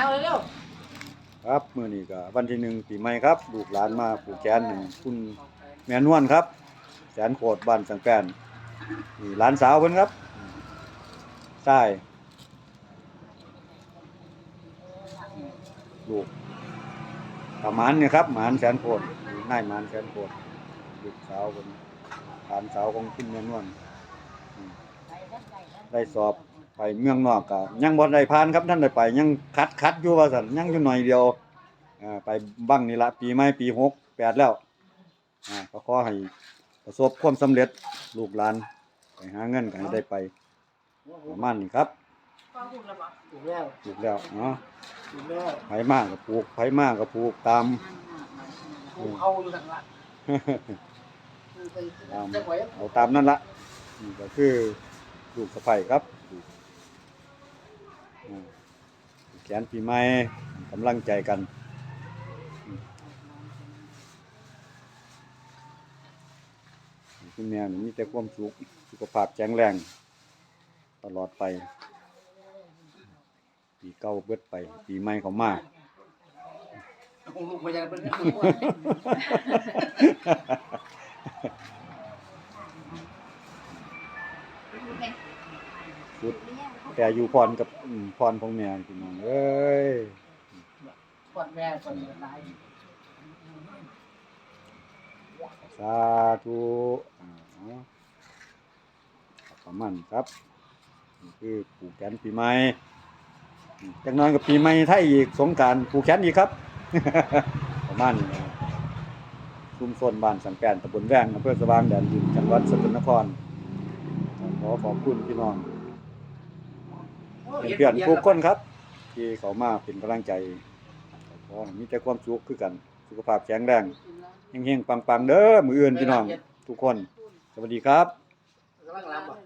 เอาเร็วครับมื้อนี้ก็วันที่หนึ่งปีใหม่ครับลูกหลานมาผูกแขนให้คุณแม่นวลครับแสนโคตรบ้านสังแปนนี่หลานสาวเพิ่นครับใช่ลูกตาหมานเนี่ยครับหมานแสนโคตรนายหมานแสนโคตรลูกสาวเพิ่นหลานสาวของคุณแม่นวลได้สอบ ไปเมืองนอกก็ยังบ่ได้ผ่านครับท่านได้ไปยังคัดคัดอยู่ว่าซั่นยังอยู่หน่อยเดียวอ่าไปบังนี่ละปีใหม่ปีหกแปดแล้วอ่าก็ขอให้ประสบความสำเร็จลูกหลานไปหาเงินก็ให้ได้ไปประมาณนี้ครับๆฟังคุณแล้วบ่ถูกแล้วถูกแล้วเนาะถูกแล้วไผมากก็ปลูกไผมากก็ปลูกตามถูกเข้าอยู่ทางหลังคือไปตามจะไว้เอาตามนั่นละนี่ก็คือลูกสะใภ้ครับอ่า แขนปีใหม่กำลังใจกันอืมคุณแม่นี่มีแต่ความสุขสุขภาพแข็งแรง ตลอดไป ปีเก่าเบิดไป ปีใหม่เขามาลูกพยานเป็นเรื่องสุด แต่อยู่พรกับอืมพรของแม่พี่น้องเอ้ยกอดแม่กอดนายสาธุอ่าประมาณนี้ครับนี่คือผูกแขนปีใหม่จักหน้อยกับปีใหม่ไทยอีกสงกรารผูกแขนอีกครับ ประมาณนี้ ชุมชนบ้านสังแกนตำบลแวงอำเภอสว่างแดนดินจังหวัดสกลนครขอขอบคุณพี่น้อง เพื่อนๆทุกคนครับ ที่เขามาเป็นกำลังใจขอให้มีแต่ความสุขคือกัน สุขภาพแข็งแรงเฮงๆปังๆเด้อมืออื่นพี่น้องทุกคน สวัสดีครับ กำลังรับอะ